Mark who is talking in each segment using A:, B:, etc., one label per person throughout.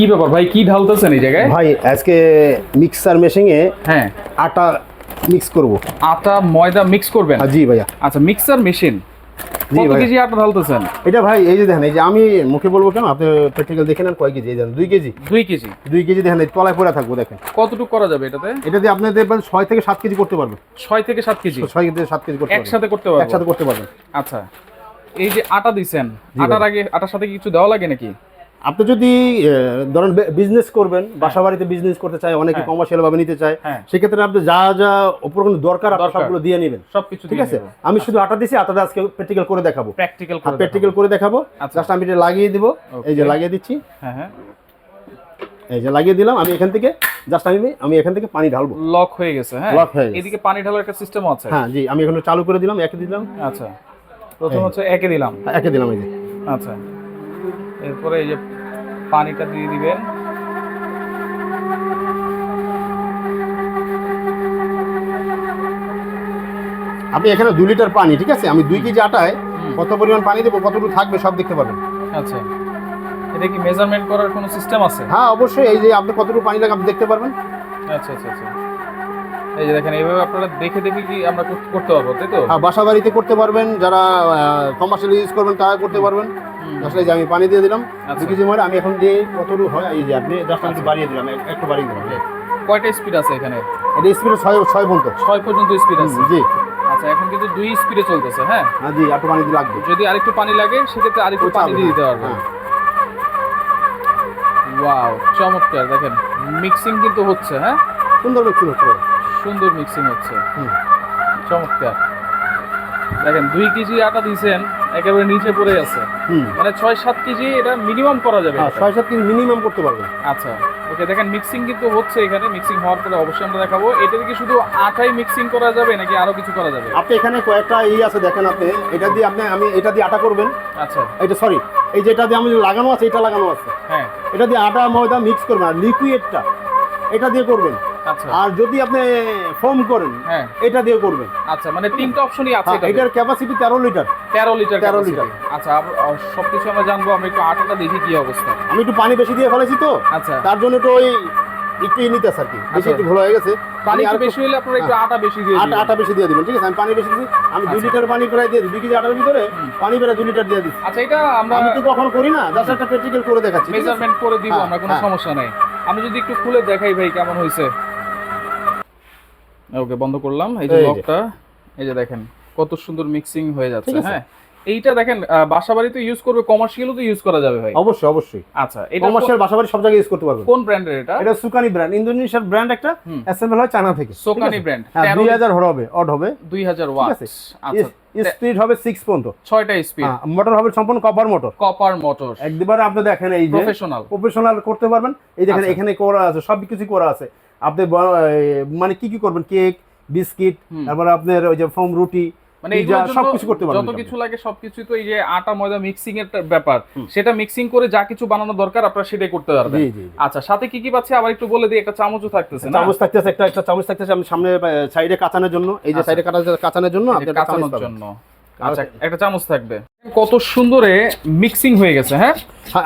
A: কি ব্যাপার? ভাই কি ঢালতেছেন এই জায়গায়?
B: ভাই আজকে মিক্সার মেশিনে
A: হ্যাঁ।
B: আটা মিক্স করব।
A: আটা ময়দা মিক্স করবেন?
B: হ্যাঁ, জি ভাইয়া।
A: আচ্ছা মিক্সার মেশিন।
B: জি
A: কত। কেজি আটা ঢালতেছেন?
B: এটা ভাই এই যে দেখেন এই যে আমি মুখে বলব কেন আপনি প্র্যাকটিক্যাল দেখে নেন কয় কেজি এই দেখেন দুই কেজি।
A: দুই কেজি?
B: দুই কেজি দেখেন এই তলায় পড়ে থাকব দেখেন।
A: কতটুকু করা যাবে এটাতে?
B: এটা দিয়ে আপনি দেখবেন ছয় থেকে সাত কেজি করতে পারবেন।
A: ছয় থেকে সাত কেজি?
B: ছয় থেকে সাত কেজি করতে পারবেন।
A: একসাথে করতে পারব?
B: একসাথে করতে পারবেন।
A: আচ্ছা। এই যে আটা দিছেন আটার আগে আটার সাথে কিছু দেওয়া লাগে নাকি?
B: আপনি যদি ধরেন বিজনেস করবেন বাসা বাড়িতে বিজনেস করতে চায় অনেকে
A: হ্যাঁ।
B: কমার্শিয়াল ভাবে নিতে চায়
A: হ্যাঁ।
B: সেক্ষেত্রে আপনি যা যা উপকরণ দরকার আপনি সবগুলো দিয়ে নেবেন।
A: সবকিছু
B: ঠিক আছে? আমি শুধু আটা দিছি আটাটা আজকে প্র্যাকটিক্যাল করে দেখাবো।
A: প্র্যাকটিক্যাল করে
B: প্র্যাকটিক্যাল করে দেখাবো।
A: আচ্ছা।
B: জাস্ট আমি এটা লাগিয়ে দিব। এই যে লাগিয়ে দিচ্ছি।
A: হ্যাঁ হ্যাঁ।
B: এই যে লাগিয়ে দিলাম আমি এখান থেকে জাস্ট আমি আমি এখান থেকে পানি ঢালবো।
A: লক হয়ে গেছে হ্যাঁ?
B: Lock হয়ে গেছে।
A: এদিকে পানি ঢালার একটা সিস্টেম আছে।
B: হ্যাঁ জি আমি এখন চালু করে দিলাম একে দিলাম।
A: আচ্ছা। প্রথম হচ্ছে একে দিলাম।
B: হ্যাঁ, একে দিলাম এই যে।
A: আচ্ছা। এরপরে এই যে পানিটা দিয়ে দিবেন।
B: আপনি এখানে দুই লিটার পানি ঠিক আছে? আমি দুই কেজি আটায় কত পরিমাণ পানি দেবো কতটুকু থাকবে সব দেখতে পারবেন।
A: আচ্ছা। এটা কি মেজারমেন্ট করার কোনো সিস্টেম আছে?
B: হ্যাঁ অবশ্যই। এই যে আপনি কতটুকু পানি লাগে আপনি দেখতে পারবেন।
A: আচ্ছা আচ্ছা আচ্ছা। এই যে দেখেন এইভাবে আপনারা দেখে দেখে কি আমরা করতে পারব তাই তো?
B: হ্যাঁ বাসা বাড়িতে করতে পারবেন যারা কমার্শিয়াল ইউজ করবেন তারা করতে পারবেন। আসলে যে আমি পানি দিয়ে দিলাম
A: আচ্ছা।
B: দু কেজি মরে আমি এখন দিয়ে কতটুকু হয় এই যে আপনি জাস্ট একটু বাড়িয়ে দিলাম একটু বাড়িয়ে দিলাম
A: কয়টা স্পিড আছে এখানে?
B: এটা স্পিড ছয় ছয় পর্যন্ত।
A: ছয় পর্যন্ত স্পিড আছে।
B: জি।
A: আচ্ছা এখন কিন্তু দুই স্পিডে চলতেছে হ্যাঁ?
B: হ্যাঁ জি একটু পানি লাগবে।
A: যদি আরেকটু পানি লাগে সেক্ষেত্রে আরেকটু পানি দিয়ে দিতে পারবেন।
B: হ্যাঁ।
A: ওয়াও চমৎকার দেখেন। মিক্সিং কিন্তু হচ্ছে হ্যাঁ?
B: সুন্দর মিক্সিং হচ্ছে।
A: সুন্দর মিক্সিং হচ্ছে। চমৎকার। দেখেন দুই কেজি আটা দিয়েছেন একেবারে নিচে পড়ে আছে। মানে ছয় সাত কেজি এটা মিনিমাম করা যাবে
B: হ্যাঁ ছয় সাত কেজি মিনিমাম করতে পারবেন।
A: আচ্ছা ওকে দেখেন মিক্সিং কিন্তু হচ্ছে এখানে। মিক্সিং হওয়ার পরে অবশ্যই আমরা দেখাবো। এটা কি শুধু আটাই মিক্সিং করা যাবে নাকি আরও কিছু করা যাবে?
B: আপনি এখানে কয়েকটা ই আছে দেখেন আপনি। এটা দিয়ে আপনি আমি এটা দিয়ে আটা করবেন।
A: আচ্ছা।
B: এটা সরি এই যেটা দিয়ে আমি লাগানো আছে এটা লাগানো আছে।
A: হ্যাঁ।
B: এটা দিয়ে আটা ময়দা মিক্স করবেন আর লিকুইডটা এটা দিয়ে করবেন। আর যদি আপনি ফোম করেন
A: হ্যাঁ।
B: এটা দিয়ে করবেন।
A: আচ্ছা মানে তিনটা অপশনই আছে
B: হ্যাঁ, এটার ক্যাপাসিটি তেরো লিটার
A: তেরো লিটার
B: 13 লিটার।
A: আচ্ছা আহ, সবকিছু আমরা জানব আমরা একটু আটাটা দেখি কি অবস্থা।
B: আমি একটু পানি বেশি দিয়ে ফেলেছি তো
A: আচ্ছা।
B: তার জন্য একটু ওই একটু নিতে আর কি বেশি
A: আচ্ছা।
B: একটু ভুল হয়ে গেছে।
A: পানি
B: আর
A: বেশি হলে আপনারা একটু আটা বেশি দিয়ে
B: আটা আটা বেশি দিয়ে দিবেন ঠিক আছে? আমি পানি বেশি দিচ্ছি আমি দুই
A: আচ্ছা।
B: লিটার পানি প্রায় দিয়ে দিই দুই কেজি আটার ভিতরে পানি প্রায় দুই লিটার দিয়ে দিচ্ছি
A: আচ্ছা এটা আমরা
B: আমি তো কখনো করি না জাস্ট একটা প্র্যাকটিক্যাল করে দেখাচ্ছি
A: মেজারমেন্ট করে দিব
B: হ্যাঁ,
A: আমরা কোনো
B: হ্যাঁ।
A: সমস্যা নাই। আমি যদি একটু খুলে দেখাই ভাই কেমন হয়েছে? ওকে বন্ধ করলাম। এই যে লকটা এই যে দেখেন কত সুন্দর মিক্সিং হয়ে যাচ্ছে হ্যাঁ? এইটা দেখেন আহ, বাসা ইউজ করবে কমার্শিয়ালও তো ইউজ করা যাবে ভাই।
B: অবশ্যই অবশ্যই।
A: আচ্ছা এটা
B: কমার্শিয়াল বাসাবাড়ি সব জায়গায় ইউজ করতে পারবেন।
A: কোন ব্র্যান্ডের এটা?
B: এটা সুকানি ব্র্যান্ড ইন্দোনেশিয়ার ব্র্যান্ড একটা। অ্যাসেম্বল হয় চায়না থেকে।
A: সুকানি ব্র্যান্ড
B: হ্যাঁ
A: তেরো
B: দুই হাজার হবে অড হবে।
A: দুই হাজার ওয়াট আচ্ছা
B: স্পিড হবে সিক্স পর্যন্ত।
A: ছয়টা স্পিড
B: মোটর হবে সম্পূর্ণ কপার মোটর
A: কপার মোটর
B: একবার আপনি দেখেন এই যে
A: প্রফেশনাল
B: প্রফেশনাল করতে পারবেন। এই দেখেন
A: আচ্ছা।
B: এখানে করা আছে সব কিছু করা আছে। আপনি মানে কি কি করবেন? Cake biscuit. তারপর আপনার ওই যে ফোম রুটি
A: মানে
B: সবকিছু করতে পারবেন
A: যত কিছু লাগে সবকিছু তো এই যে আটা ময়দা মিক্সিং এর ব্যাপার। সেটা মিক্সিং করে যা কিছু বানানো দরকার আপনারা সেটাই করতে পারবেন। আচ্ছা সাথে কি কি পাচ্ছে? আবার একটু বলে দিই একটা চামচও থাকতেছে না?
B: চামচ থাকতেছে একটা একটা চামচ থাকতেছে আমি সামনে সাইডে কাঁচানোর জন্য। এই যে
A: আচ্ছা।
B: সাইডে কাঁচানোর জন্য একটা
A: কাঁচানোর জন্য। আচ্ছা একটা চামচ থাকবে। কত সুন্দরে মিক্সিং হয়ে গেছে হ্যাঁ,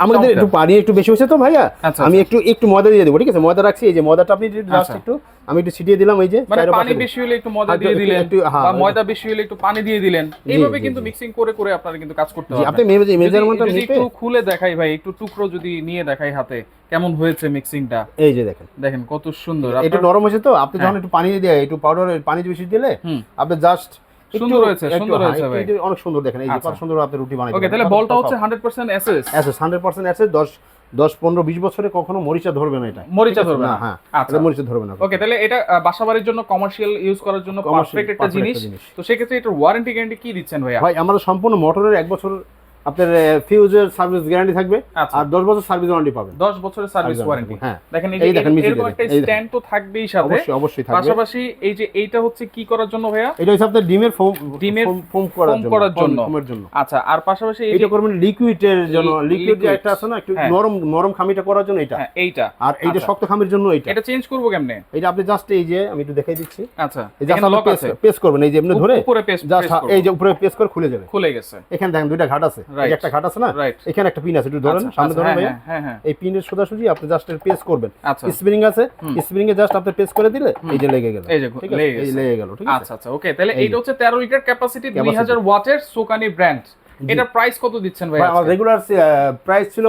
B: আমাদের একটু পানি একটু বেশি হয়েছে তো ভাইয়া?
A: আচ্ছা,
B: আমি একটু একটু ময়দা দিয়ে দেবো ঠিক আছে? ময়দা রাখছি এই যে ময়দাটা আপনি জাস্ট
A: আচ্ছা।
B: একটু আমি একটু ছিটিয়ে দিলাম এই যে
A: মানে পানি বেশি হলে একটু ময়দা দিয়ে দিলেন
B: একটু- হ্যাঁ, ওই-
A: ময়দা বেশি হলে একটু পানি দিয়ে দিলেন। এইভাবে কিন্তু মিক্সিং করে করে আপনারা কিন্তু কাজ করতে
B: জি, আপনি মেজারমেন্টটা নিতে।
A: একটু খুলে দেখাই ভাই একটু টুকরো যদি নিয়ে দেখাই হাতে কেমন হয়েছে মিক্সিংটা
B: এই যে দেখেন।
A: দেখেন কত সুন্দর।
B: এটা নরম হয়েছে তো? আপনি যখন
A: হ্যাঁ।
B: একটু পানি দিয়ে একটু পাউডার পানি বেশি দিলে আপনি জাস্ট
A: সুন্দর হয়েছে, সুন্দর হয়েছে ভাই।
B: অনেক সুন্দর দেখেন এই যে। কত সুন্দর আপনি রুটি বানাই
A: ওকে তাহলে বলটা হচ্ছে হান্ড্রেড পার্সেন্ট এসএস
B: অ্যাসেস হান্ড্রেড পার্সেন্ট অ্যাসেস দশ পনেরো বিশ বছরে কখনো মরিচা ধরবে না এটা
A: মরিচা ধরবে না।
B: হ্যাঁ
A: আচ্ছা।
B: মরিচা ধরবে না
A: ওকে তাহলে এটা বাসাবাড়ির জন্য কমার্শিয়াল ইউজ করার জন্য পারফেক্ট একটা জিনিস তো সেক্ষেত্রে এটার ওয়ারেন্টি গ্যারান্টি কি দিচ্ছেন ভাইয়া
B: ভাই সম্পূর্ণ মোটরের এক বছর আপনার ফিউজের সার্ভিস গ্যারান্টি থাকবে
A: আচ্ছা।
B: আর দশ বছর সার্ভিস ওয়ারেন্টি পাবেন।
A: 10 বছরের সার্ভিস ওয়ারেন্টি
B: হ্যাঁ।
A: দেখেন এই
B: এই
A: যে
B: দেখেন
A: এরকম একটা স্ট্যান্ড তো থাকবেই সাথে।
B: অবশ্যই অবশ্যই থাকবে।
A: পাশাপাশি এই যে এইটা হচ্ছে কি করার জন্য ভাইয়া?
B: এটা হচ্ছে আপনার ডিমের ফোম
A: ডিমের
B: ফোম করার জন্য
A: করার জন্য।
B: ফোমের জন্য।
A: আচ্ছা আর পাশাপাশি এই যে
B: এটা করবেন লিকুইডের জন্য। লিকুইড যে একটা আছে না একটু
A: হ্যাঁ।
B: নরম নরম খামিটা করার জন্য এটা।
A: হ্যাঁ এইটা।
B: আর এইটা
A: আচ্ছা।
B: শক্ত খামির জন্য এটা
A: এটা চেঞ্জ করব কেমনে?
B: এটা আপনি জাস্ট এই যে আমি একটু দেখাই দিচ্ছি।
A: আচ্ছা
B: এই
A: এখানে লক আছে।
B: পেস করবেন এই যে এমনি ধরে
A: উপরে পেস্ট
B: জাস্ট এই যে উপরে পেস করে খুলে যাবে।
A: খুলে গেছে।
B: এখানে দেখেন দুইটা ঘাট আছে. এই যে একটা ঘাট আছে না? এখানে একটা পিন আছে একটু ধরেন
A: আচ্ছা,
B: সামনে
A: আচ্ছা,
B: ধরেন
A: হ্যাঁ,
B: ভাইয়া।
A: হ্যাঁ, হ্যাঁ,
B: এই পিনের সোজাসুজি আপনি জাস্ট প্রেস করবেন।
A: আচ্ছা।
B: স্প্রিং আছে স্প্রিং এ জাস্ট আপনি প্রেস করে দিলে এই যে লেগে গেল।
A: এই যে লেগে
B: এই লেগে গেল ঠিক আছে?
A: আচ্ছা আচ্ছা ওকে তাহলে এইটা হচ্ছে তেরো লিটার ক্যাপাসিটি দুই
B: Capacity।
A: হাজার ওয়াটের সোকানি ব্র্যান্ড এটা প্রাইস কত দিচ্ছেন ভাই?
B: রেগুলার প্রাইস ছিল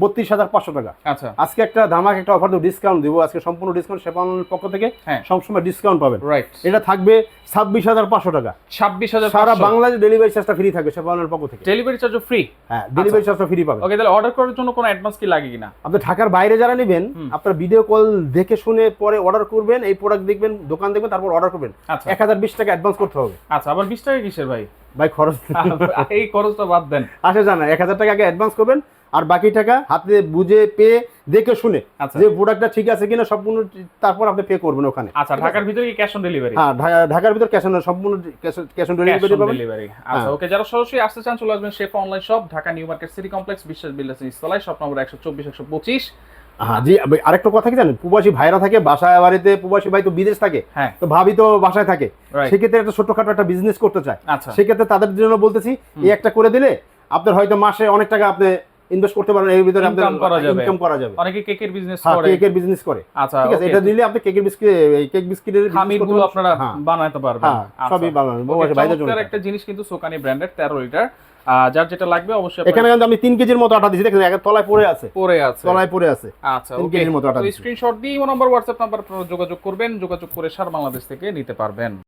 B: বত্রিশ হাজার পাঁচশো টাকা।
A: আচ্ছা।
B: আজকে একটা ধামাক একটা অফার দেবো ডিসকাউন্ট দিব। আজকে সম্পূর্ণ ডিসকাউন্ট সেপানের পক্ষ থেকে
A: হ্যাঁ।
B: সবসময় ডিসকাউন্ট পাবেন।
A: রাইট
B: এটা থাকবে ছাব্বিশ হাজার পাঁচশো টাকা।
A: ছাব্বিশ হাজার
B: সারা বাংলাদেশ ডেলিভারি চার্জটা ফ্রি থাকবে সেপানের পক্ষ থেকে।
A: ডেলিভারি চার্জও ফ্রি
B: হ্যাঁ ডেলিভারি চার্জটা ফ্রি পাবেন।
A: ওকে তাহলে অর্ডার করার জন্য কোনো অ্যাডভান্স কি লাগে কিনা?
B: আপনি ঢাকার বাইরে যারা নেবেন। আপনার ভিডিও কল দেখে শুনে পরে অর্ডার করবেন এই প্রোডাক্ট দেখবেন দোকান দেখবেন তারপর অর্ডার করবেন।
A: আচ্ছা।
B: এক হাজার বিশ টাকা অ্যাডভান্স করতে হবে।
A: আচ্ছা আবার বিশ টাকা কিসের ভাই?
B: ভাই খরচ
A: এই খরচটা বাদ দেন।
B: আসে জানা এক হাজার টাকা আগে অ্যাডভান্স করবেন আর বাকি টাকা হাতে বুঝে পেয়ে দেখে শুনে
A: আচ্ছা।
B: যে প্রোডাক্টটা ঠিক আছে কিনা সম্পূর্ণ তারপর আপনি পে করবেন ওখানে।
A: আচ্ছা ঢাকার ভিতরে কি ক্যাশ অন ডেলিভারি
B: হ্যাঁ ঢাকার ভিতর ক্যাশ অন সম্পূর্ণ ক্যাশ অন ডেলিভারি পাবেন?
A: ডেলিভারি আচ্ছা
B: হ্যাঁ।
A: ওকে যারা সরাসরি আসতে চান চলে আসবেন chef online shop Dhaka new market city complex Biswas builders ইস্তলায় shop number একশো চব্বিশ একশো পঁচিশ।
B: হ্যাঁ জি আরেকটা কথা কি জানেন? প্রবাসী ভাইরা থাকে বাসায় বাড়িতে প্রবাসী ভাই তো বিদেশ থাকে।
A: হ্যাঁ।
B: তো ভাবি তো বাসায় থাকে। সেক্ষেত্রে একটা ছোটখাটো একটা বিজনেস করতে চায়।
A: আচ্ছা।
B: সেক্ষেত্রে তাদের জন্য বলতেছি এই একটা করে দিলে আপনার হয়তো মাসে অনেক টাকা আপনি ইনভেস্ট করতে পারবেন এর ভিতরে
A: Income করা যাবে।
B: ইনকাম করা যাবে।
A: অনেকে কেকের বিজনেস
B: হ্যাঁ
A: করে।
B: কেকের বিজনেস করে।
A: আচ্ছা
B: ঠিক আছে এটা দিলে আপনি কেকের বিস্কিট এই কেক বিস্কিটের
A: আপনারা
B: হ্যাঁ।
A: বানাতে পারবেন।
B: হ্যাঁ সবই বানানো প্রবাসী ভাইদের জন্য
A: একটা জিনিস কিন্তু সোকানি ব্র্যান্ডের তেরো লিটার যার যেটা লাগবে অবশ্যই
B: এখানে কিন্তু আমি তিন কেজির মতো আটা দিচ্ছি দেখেন তলায় পড়ে আছে।
A: পরে আছে।
B: তলায় পড়ে আছে।
A: আচ্ছা
B: তিন
A: ওকে।
B: কেজির মতো আটা।
A: স্ক্রিনশট দিয়ে নাম্বার হোয়াটসঅ্যাপ নাম্বার যোগাযোগ করবেন যোগাযোগ করে সার বাংলাদেশ থেকে নিতে পারবেন।